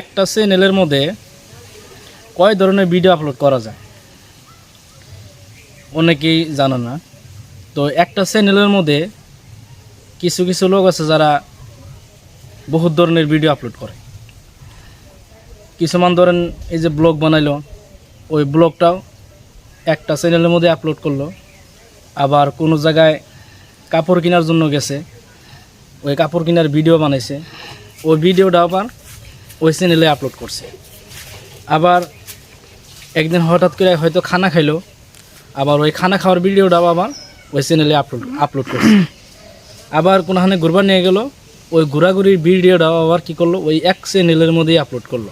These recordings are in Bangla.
একটা চ্যানেলের মধ্যে কয় ধরনের ভিডিও আপলোড করা যায়? অনেকেই জানে না। তো একটা চ্যানেলের মধ্যে কিছু কিছু লোক আছে যারা বহুত ধরনের ভিডিও আপলোড করে। কিছুমান ধরেন এই যে ব্লগ বানাইলো, ওই ব্লগটাও একটা চ্যানেলের মধ্যে আপলোড করল। আবার কোনো জায়গায় কাপড় কেনার জন্য গেছে, ওই কাপড় কেনার ভিডিও বানাইছে। ওই ভিডিওটা আবার ওই চ্যানেলে আপলোড করছে। আবার একদিন হঠাৎ করে হয়তো খানা খাইলো, আবার ওই খানা খাওয়ার ভিডিওটা আবার ওই চ্যানেলে আপলোড আপলোড করছে। আবার কোনোখানে ঘুরবার নিয়ে গেল, ওই ঘোরাঘুরির ভিডিওটা আবার কী করল, ওই এক চ্যানেলের মধ্যেই আপলোড করল।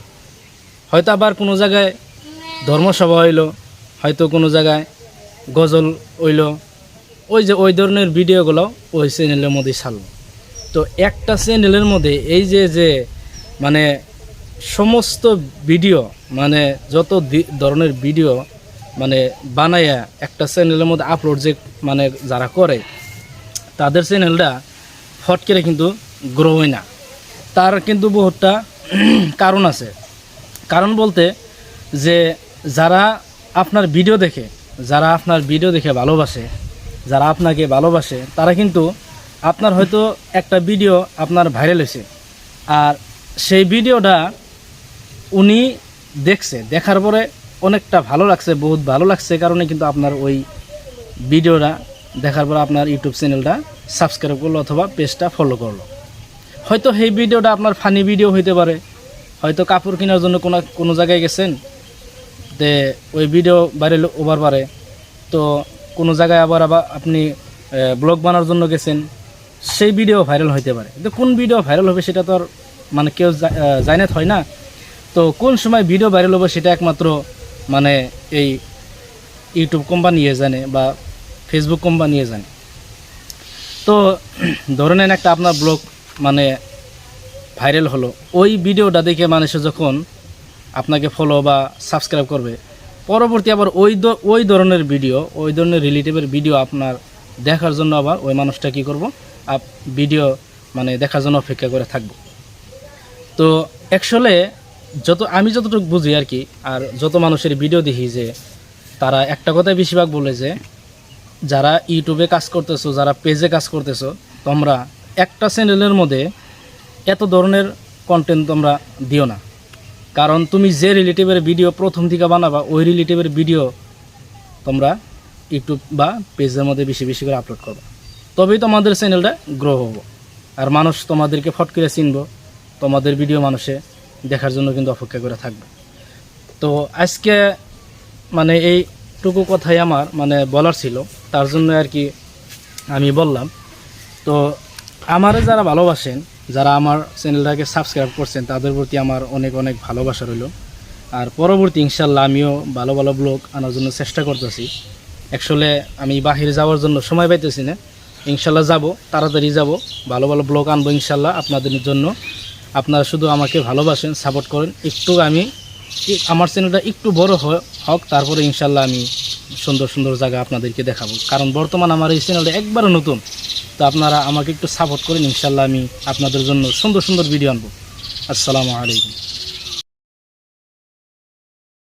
হয়তো আবার কোনো জায়গায় ধর্মসভা হইল, হয়তো কোনো জায়গায় গজল হইল, ওই যে ওই ধরনের ভিডিওগুলো ওই চ্যানেলের মধ্যেই ছাড়লো। তো একটা চ্যানেলের মধ্যে এই যে যে মানে সমস্ত ভিডিও মানে যত ধরনের ভিডিও মানে বানাইয়া একটা চ্যানেলের মধ্যে আপলোড যে মানে যারা করে, তাদের চ্যানেলটা ফট করে কিন্তু গ্রো হয় না। তার কিন্তু বহুতটা কারণ আছে। কারণ বলতে যে, যারা আপনার ভিডিও দেখে, যারা আপনার ভিডিও দেখে ভালোবাসে, যারা আপনাকে ভালোবাসে, তারা কিন্তু আপনার হয়তো একটা ভিডিও আপনার ভাইরাল হয়েছে। আর সেই ভিডিওটা উনি দেখছে, দেখার পরে অনেকটা ভালো লাগছে, বহুত ভালো লাগছে কারণে কিন্তু আপনার ওই ভিডিওটা দেখার পর আপনার ইউটিউব চ্যানেলটা সাবস্ক্রাইব করল অথবা পেজটা ফলো করল। হয়তো সেই ভিডিওটা আপনার ফানি ভিডিও হইতে পারে, হয়তো কাপড় কেনার জন্য কোনো কোনো জায়গায় গেছেন, তে ওই ভিডিও ভাইরাল ওভার পারে, তো কোনো জায়গায় আবার আবার আপনি ব্লগ বানার জন্য গেছেন, সেই ভিডিও ভাইরাল হইতে পারে। কিন্তু কোন ভিডিও ভাইরাল হবে সেটা তো আর মানে কেউ জা- জানে না হয় না। তো কোন সময় ভিডিও ভাইরাল হবে সেটা একমাত্র মানে এই ইউটিউব কোম্পানিয়ে জানে বা ফেসবুক কোম্পানিয়ে জানে। তো ধরে নেন একটা আপনার ব্লগ মানে ভাইরাল হলো, ওই ভিডিওটা দেখে মানুষে যখন আপনাকে ফলো বা সাবস্ক্রাইব করবে, পরবর্তী আবার ওই ওই ধরনের ভিডিও ওই ধরনের রিলেটিভের ভিডিও আপনার দেখার জন্য আবার ওই মানুষটা কি করব, আপ ভিডিও মানে দেখার জন্য অপেক্ষা করে থাকব। তো অ্যাকচুয়ালি যত আমি যতটুকু বুঝি আর কি, আর যত মানুষের ভিডিও দেখি যে তারা একটা কথাই বেশিরভাগ বলে যে, যারা ইউটিউবে কাজ করতেছো, যারা পেজে কাজ করতেছো, তোমরা একটা চ্যানেলের মধ্যে এত ধরনের কন্টেন্ট তোমরা দিও না। কারণ তুমি যে রিলেটিভের ভিডিও প্রথম থেকে বানাবা, ওই রিলেটিভের ভিডিও তোমরা ইউটিউব বা পেজের মধ্যে বেশি বেশি করে আপলোড করবে। তবেই তোমাদের চ্যানেলটা গ্রো হব। আর মানুষ তোমাদেরকে ফট করে চিনবো, তোমাদের ভিডিও মানুষে দেখার জন্য কিন্তু অপেক্ষা করে থাকবে। তো আজকে মানে এইটুকু কথাই আমার মানে বলার ছিল, তার জন্য আর কি আমি বললাম। তো আমারে যারা ভালোবাসেন, যারা আমার চ্যানেলটাকে সাবস্ক্রাইব করছেন, তাদের প্রতি আমার অনেক অনেক ভালোবাসা রইল। আর পরবর্তী ইনশাল্লাহ আমিও ভালো ভালো ব্লগ আনার জন্য চেষ্টা করতেছি। অ্যাকচুয়ালি আমি বাহিরে যাওয়ার জন্য সময় পাইতেছি না। ইনশাল্লাহ যাব, তাড়াতাড়ি যাব। ভালো ভালো ব্লগ আনব ইনশাল্লাহ আপনাদের জন্য। আপনারা শুধু আমাকে ভালোবাসেন সাপোর্ট করেন। একটু আমি আমার চ্যানেলটা একটু বড় হোক, তারপরে ইনশাল্লাহ আমি সুন্দর সুন্দর জায়গা আপনাদেরকে দেখাবো। কারণ বর্তমান আমার এই চ্যানেলটা একবারও নতুন। তো আপনারা আমাকে একটু সাপোর্ট করেন, ইনশাল্লাহ আমি আপনাদের জন্য সুন্দর সুন্দর ভিডিও আনব। আসসালামু আলাইকুম।